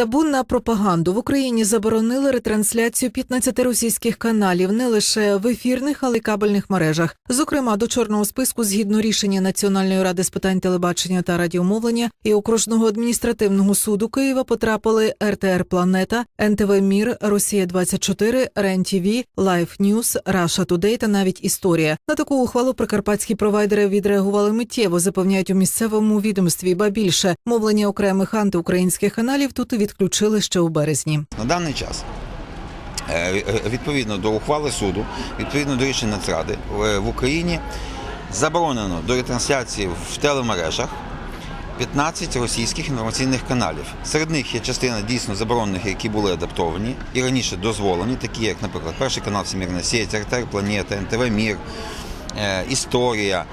Табу на пропаганду в Україні заборонили ретрансляцію 15 російських каналів не лише в ефірних, але й кабельних мережах. Зокрема, до чорного списку, згідно рішення Національної ради з питань телебачення та радіомовлення і окружного адміністративного суду Києва потрапили РТР Планета, НТВ Мір, Росія 24 РЕН ТВ, Лайф Ньюс, Раша Тудей та навіть Історія. На таку ухвалу прикарпатські провайдери відреагували миттєво, запевняють у місцевому відомстві. Ба більше мовлення окремих антиукраїнських каналів тут відключили ще у березні. На даний час, е, е, відповідно до ухвали суду, відповідно до рішення Нацради, в в Україні заборонено до ретрансляції в телемережах 15 російських інформаційних каналів. Серед них є частина дійсно заборонених, які були адаптовані і раніше дозволені, такі як, наприклад, перший канал Всемірна сеть, РТР Планета, НТВ Мір, е, Історія.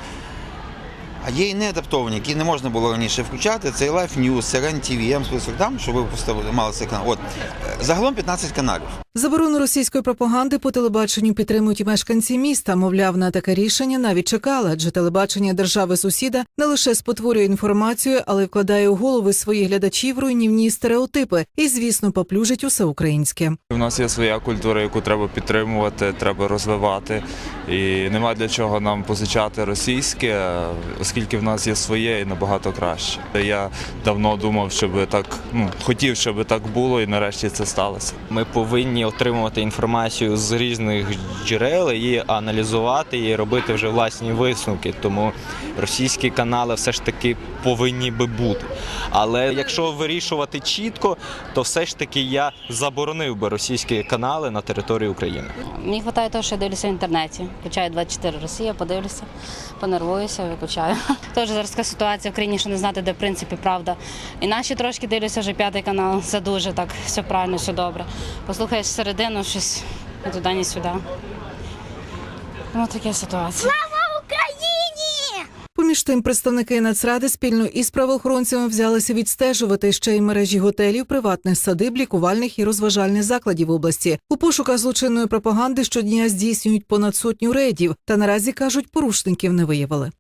А є і неадаптовані, які не можна було раніше включати. Це і Life News, TV, я вам список там, щоб ви поставили мали цей канал. От е, загалом 15 каналів. Заборону російської пропаганди по телебаченню підтримують і мешканці міста. Мовляв, на таке рішення навіть чекали, адже телебачення держави сусіда не лише спотворює інформацію, але й вкладає у голови своїх глядачів руйнівні стереотипи і, звісно, поплюжить усе українське. У нас є своя культура, яку треба підтримувати, треба розвивати. І нема для чого нам позичати російське, оскільки в нас є своє і набагато краще. Я давно думав, щоб так ну хотів, щоб так було, і нарешті це сталося. Ми повинні отримувати інформацію з різних джерел, її аналізувати і робити вже власні висновки. Тому російські канали все ж таки повинні би бути. Але якщо вирішувати чітко, то все ж таки я заборонив би російські канали на території України. Мені вистачає того, що я дивлюся в інтернеті. Включаю 24 Росія, подивлюся, понервуюся, виключаю. Теж зараз така ситуація в країні, що не знати, де в принципі правда. І наші трошки дивлюся вже п'ятий канал. Це дуже так, все правильно, все добре. Послухаєш середину, щось ні туди, ні сюди. Ну, така ситуація. Поміж тим, представники Нацради спільно із правоохоронцями взялися відстежувати ще й мережі готелів, приватних садиб, лікувальних і розважальних закладів області. У пошуках злочинної пропаганди щодня здійснюють понад сотню рейдів. Та наразі кажуть, порушників не виявили.